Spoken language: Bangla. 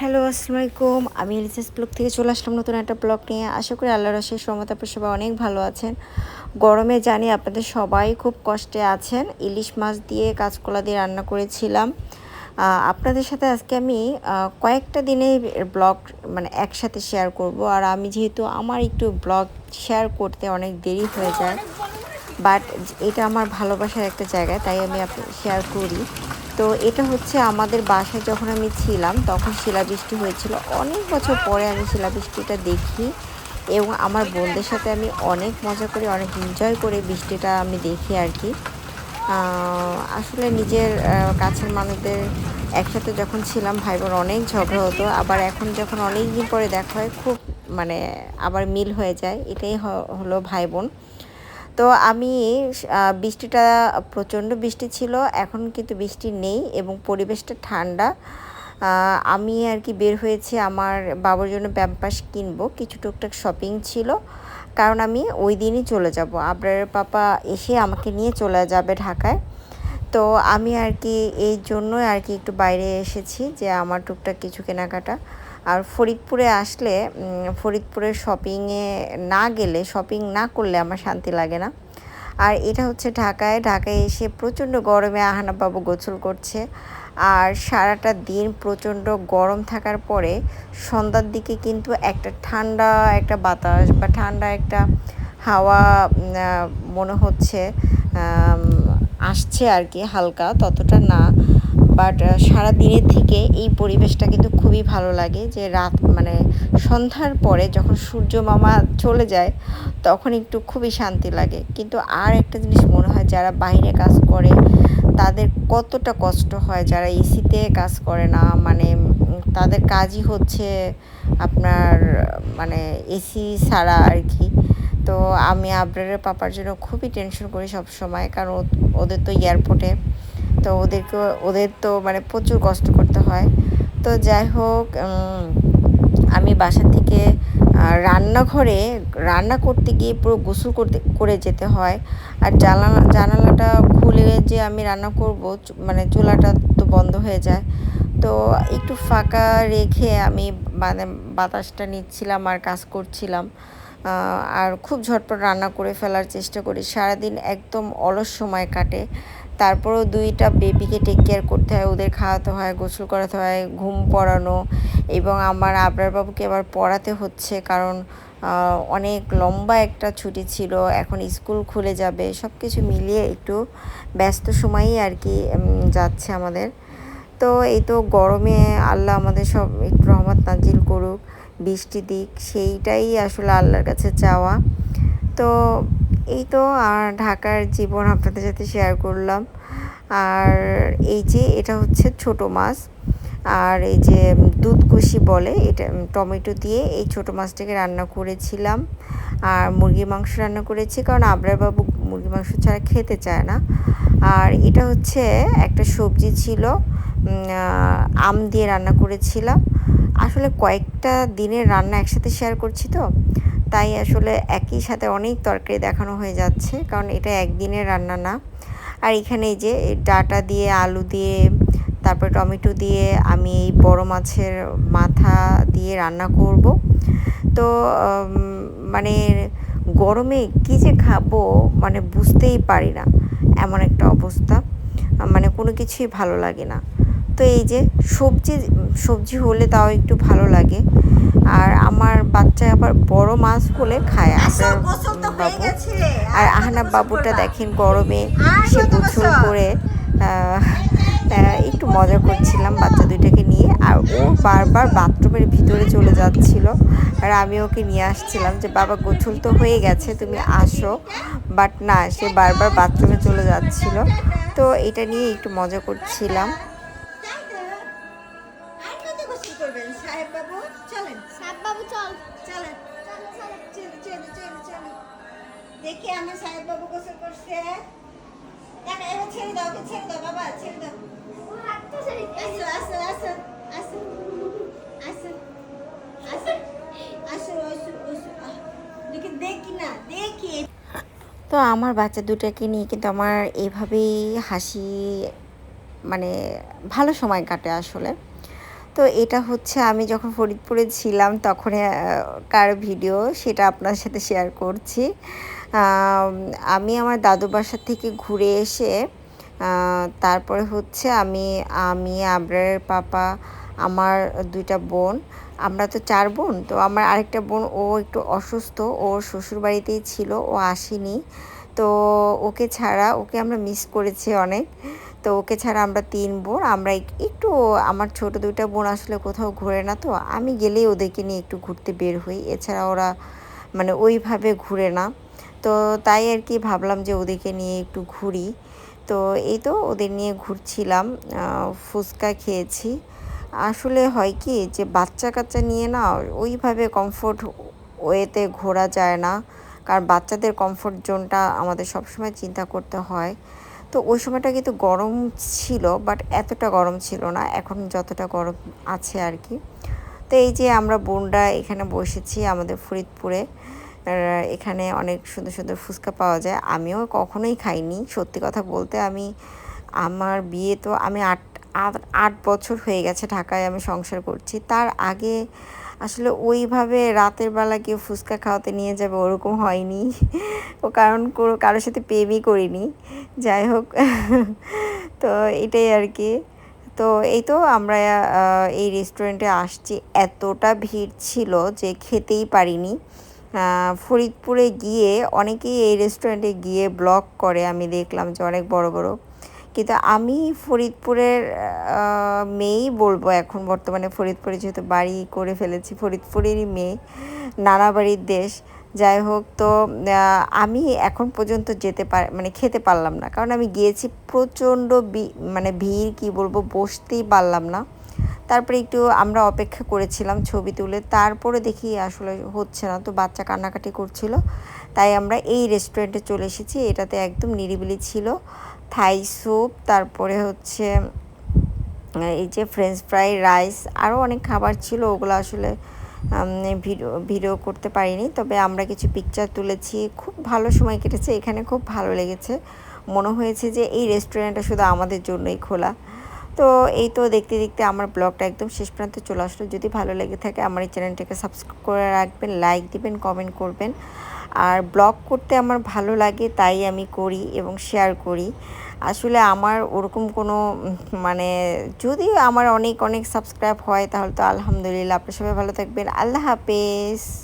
হ্যালো আসসালামু আলাইকুম আমি এলিসেস ব্লগ থেকে চলে আসলাম নতুন একটা ব্লগ নিয়ে। আশা করি আল্লাহর রসের সমত আপনার অনেক ভালো আছেন। গরমে জানি আপনাদের সবাই খুব কষ্টে আছেন। ইলিশ মাছ দিয়ে কাঁচকলা দিয়ে রান্না করেছিলাম। আপনাদের সাথে আজকে আমি কয়েকটা দিনে ব্লগ মানে একসাথে শেয়ার করব। আর আমি যেহেতু আমার একটু ব্লগ শেয়ার করতে অনেক দেরি হয়ে যায়, বাট এটা আমার ভালোবাসার একটা জায়গা, তাই আমি শেয়ার করি। তো এটা হচ্ছে আমাদের বাসায় যখন আমি ছিলাম, তখন শিলাবৃষ্টি হয়েছিল। অনেক বছর পরে আমি শিলাবৃষ্টিটা দেখি এবং আমার বোনদের সাথে আমি অনেক মজা করে, অনেক এনজয় করে বৃষ্টিটা আমি দেখি আর কি। আসলে নিজের কাছের মানুষদের একসাথে যখন ছিলাম ভাই বোন অনেক ঝগড়া হতো। আবার এখন যখন অনেক দিন পরে দেখা হয়, খুব মানে আবার মিল হয়ে যায়। এটাই হলো ভাই বোন তো আমি বৃষ্টিটা প্রচণ্ড বৃষ্টি ছিল, এখন কিন্তু বৃষ্টি নেই এবং পরিবেশটা ঠান্ডা। আমি আর কি বের হয়েছি আমার বাবার জন্য প্যাম্পাস কিনবো, কিছু টুকটাক শপিং ছিল, কারণ আমি ওই দিনই চলে যাব। আবরারের পাপা এসে আমাকে নিয়ে চলে যাবে ঢাকায়। তো আমি আর কি এই জন্যই আর কি একটু বাইরে এসেছি যে আমার টুকটাক কিছু কেনাকাটা। আর ফরিদপুরে আসলে উম, ফরিদপুরের শপিংয়ে না গেলে শপিং না করলে আমার শান্তি লাগে না। আর এটা হচ্ছে ঢাকায় ঢাকায় এসে প্রচণ্ড গরমে আহানা বাবু গোসল করছে। আর সারাটা দিন প্রচণ্ড গরম থাকার পরে সন্ধ্যার দিকে কিন্তু একটা ঠান্ডা একটা বাতাস বা ঠান্ডা একটা হাওয়া মনে হচ্ছে আসছে আর কি হালকা ততটা না। বাট সারা দিনের থেকে এই পরিবেশটা কিন্তু খুবই ভালো লাগে যে রাত মানে সন্ধ্যার পরে যখন সূর্য মামা চলে যায়, তখন একটু খুবই শান্তি লাগে। কিন্তু আর একটা জিনিস মনে হয়, যারা বাইরে কাজ করে, তাদের কতটা কষ্ট হয় যারা এসিতে কাজ করে না মানে তাদের কাজই হচ্ছে আপনার মানে এসি ছাড়া আর কি। তো আমি আবরারের পাপার জন্য খুবই টেনশন করি সব সময় কারণ ওদের তো এয়ারপোর্টে তো ওদেরকে, ওদের তো মানে প্রচুর কষ্ট করতে হয়। তো যাই হোক আমি বাসা থেকে রান্নাঘরে রান্না করতে গিয়ে পুরো গোসল করতে, করে যেতে হয়। আর জানালা, জানালাটা খুলে যে আমি রান্না করব মানে চুলাটা তো বন্ধ হয়ে যায়। তো একটু ফাঁকা রেখে আমি মানে বাতাসটা নিচ্ছিলাম আর কাজ করছিলাম। আর খুব ঝটপট রান্না করে ফেলার চেষ্টা করি। সারাদিন একদম অলস সময় কাটে। তারপরেও দুইটা বেবিকে টেক কেয়ার করতে হয়, ওদের খাওয়াতে হয়, গোসল করাতে হয়, ঘুম পড়ানো এবং আমার আবরার বাবুকে আবার পড়াতে হচ্ছে কারণ অনেক লম্বা একটা ছুটি ছিল, এখন স্কুল খুলে যাবে সব কিছু মিলিয়ে একটু ব্যস্ত সময়ই আর কি যাচ্ছে আমাদের। তো এই তো গরমে আল্লাহ আমাদের সব একটু রহমত নাজিল করুক, বৃষ্টি দিক, সেইটাই আসলে আল্লাহর কাছে চাওয়া। তো এই তো, আর ঢাকার জীবন আপনাদের সাথে শেয়ার করলাম। আর এই যে, এটা হচ্ছে ছোট মাছ। আর এই যে দুধকুশি বলে, এটা টমেটো দিয়ে এই ছোট মাছটাকে রান্না করেছিলাম। আর মুরগির মাংস রান্না করেছি, কারণ আবরার বাবু মুরগির মাংস ছাড়া খেতে চায় না। আর এটা হচ্ছে একটা সবজি ছিল আম দিয়ে রান্না করেছিলাম। আসলে কয়েকটা দিনের রান্না একসাথে শেয়ার করছি তো। তাই আসলে একই সাথে অনেক তরকারি দেখানো হয়ে যাচ্ছে, কারণ এটা একদিনের রান্না না। আর এখানে যে ডাটা দিয়ে, আলু দিয়ে, তারপর টমেটো দিয়ে আমি এই বড় মাছের মাথা দিয়ে রান্না করব। তো মানে গরমে কী যে খাব মানে বুঝতেই পারি না, এমন একটা অবস্থা। মানে কোনো কিছুই ভালো লাগে না। তো এই যে সবজি সবজি হলে তাও একটু ভালো লাগে। আর আমার বাচ্চা আবার বড় মাছ হলে খায়। আসো, আপনার গোসল তো হয়ে বাবু। আর আহনাব বাবুটা দেখেন গরমে সে গোসল? করে একটু মজা করছিলাম বাচ্চা দুইটাকে নিয়ে। আর ও বারবার বাথরুমের ভিতরে চলে যাচ্ছিল। আর আমি ওকে নিয়ে আসছিলাম যে বাবা গোসল তো হয়ে গেছে তুমি আসো। বাট না সে বারবার বাথরুমে চলে যাচ্ছিল। তো এটা নিয়ে একটু মজা করছিলাম। দেখি আমার সাহেব বাবু গোসল করছে। দেখো এবার ছেড়ে দাও ওকে ছেড়ে দাও বাবা ছেড়ে দাও। আসো আসো আসো আসো আসো আসো আসো আসো আসো দেখি দেখি না দেখি। তো আমার বাচ্চা দুটাকে নিয়ে কিন্তু আমার এইভাবেই হাসি মানে ভালো সময় কাটে আসলে। তো এটা হচ্ছে আমি যখন ফরিদপুরে ছিলাম তখন কার ভিডিও সেটা আপনার সাথে শেয়ার করছি। আম, আমি আমার দাদু বাসা থেকে ঘুরে এসে তারপরে হচ্ছে আমি আমি আবরারের পাপা আমার দুইটা বোন আমরা তো চার বোন তো আমার আরেকটা বোন ও একটু অসুস্থ ওর শ্বশুর বাড়িতেই ছিল ও আসেনি। তো ওকে ছাড়া ওকে আমরা মিস করেছি অনেক। তো ওকে ছাড়া আমরা তিন বোন আমরা একটু আমার ছোট দুইটা বোন আসলে কোথাও ঘোরে না তো আমি গেলেই ওদেরকে নিয়ে একটু ঘুরতে বের হই। এছাড়া ওরা মানে ওইভাবে ঘুরে না। তো তাই আর কি ভাবলাম যে ওদেরকে নিয়ে একটু ঘুরি। তো এই তো ওদের নিয়ে ঘুরছিলাম ফুচকা খেয়েছি। আসলে হয় কি যে বাচ্চা কাচ্চা নিয়ে না ওইভাবে কমফোর্ট ওয়েতে ঘোরা যায় না। কারণ বাচ্চাদের কমফোর্ট জোনটা আমাদের সবসময় চিন্তা করতে হয়। তো ওই সময়টা কিন্তু গরম ছিল বাট এতটা গরম ছিল না, এখন যতটা গরম আছে আর কি। তো এই যে আমরা বোনরা এখানে বসেছি আমাদের ফরিদপুরে। আর এখানে অনেক সুন্দর সুন্দর ফুচকা পাওয়া যায়। আমিও কখনোই খাইনি। সত্যি কথা বলতে আমি, আমার বিয়ে তো আমি আট আট বছর হয়ে গেছে ঢাকায় আমি সংসার করছি। তার আগে আসলে ওইভাবে রাতের বেলা কেউ ফুচকা খাওয়াতে নিয়ে যাবে ওরকম হয়নি। ও কারণ কারোর সাথে প্রেমই করিনি। যাই হোক, তো এটাই আর কি। তো এই তো আমরা এই রেস্টুরেন্টে আসছি। এতটা ভিড় ছিল যে খেতেই পারিনি। ফরিদপুরে গিয়ে অনেকেই এই রেস্টুরেন্টে গিয়ে ব্লগ করে, আমি দেখলাম যে অনেক বড় বড়। কিন্তু আমি ফরিদপুরের মেয়েই বলব এখন বর্তমানে ফরিদপুরে যেহেতু বাড়ি করে ফেলেছি, ফরিদপুরেরই মেয়ে, নানা বাড়ির দেশ। যাই হোক, তো আমি এখন পর্যন্ত যেতে পার মানে খেতে পারলাম না। কারণ আমি গিয়েছি প্রচণ্ড মানে ভিড়, কি বলব, বসতেই পারলাম না। তারপরে একটু আমরা অপেক্ষা করেছিলাম ছবি তুলে, তারপরে দেখি আসলে হচ্ছে না, তো বাচ্চা কান্নাকাটি করছিল। তাই আমরা এই রেস্টুরেন্টে চলে এসেছি, এটাতে একদম নিরিবিলি ছিল। থাই স্যুপ, তারপরে হচ্ছে এই যে ফ্রেঞ্চ ফ্রাই রাইস আরও অনেক খাবার ছিল, ওগুলো আসলে ভিডিও ভিডিও করতে পারিনি। তবে আমরা কিছু পিকচার তুলেছি, খুব ভালো সময় কেটেছে, এখানে খুব ভালো লেগেছে। মনে হয়েছে যে এই রেস্টুরেন্টটা শুধু আমাদের জন্যই খোলা। তো এই তো দেখতে দেখতে আমার ব্লগটা একদম শেষ প্রান্তে চলে আসলো। যদি ভালো লেগে থাকে আমার এই চ্যানেলটাকে সাবস্ক্রাইব করে রাখবেন লাইক দিবেন কমেন্ট করবেন। আর ব্লগ করতে আমার ভালো লাগে তাই আমি করি এবং শেয়ার করি। আসলে আমার ওরকম কোনো মানে যদি আমার অনেক অনেক সাবস্ক্রাইব হয় তাহলে তো আলহামদুলিল্লাহ। আপনার সবাই ভালো থাকবেন। আল্লাহ হাফেজ।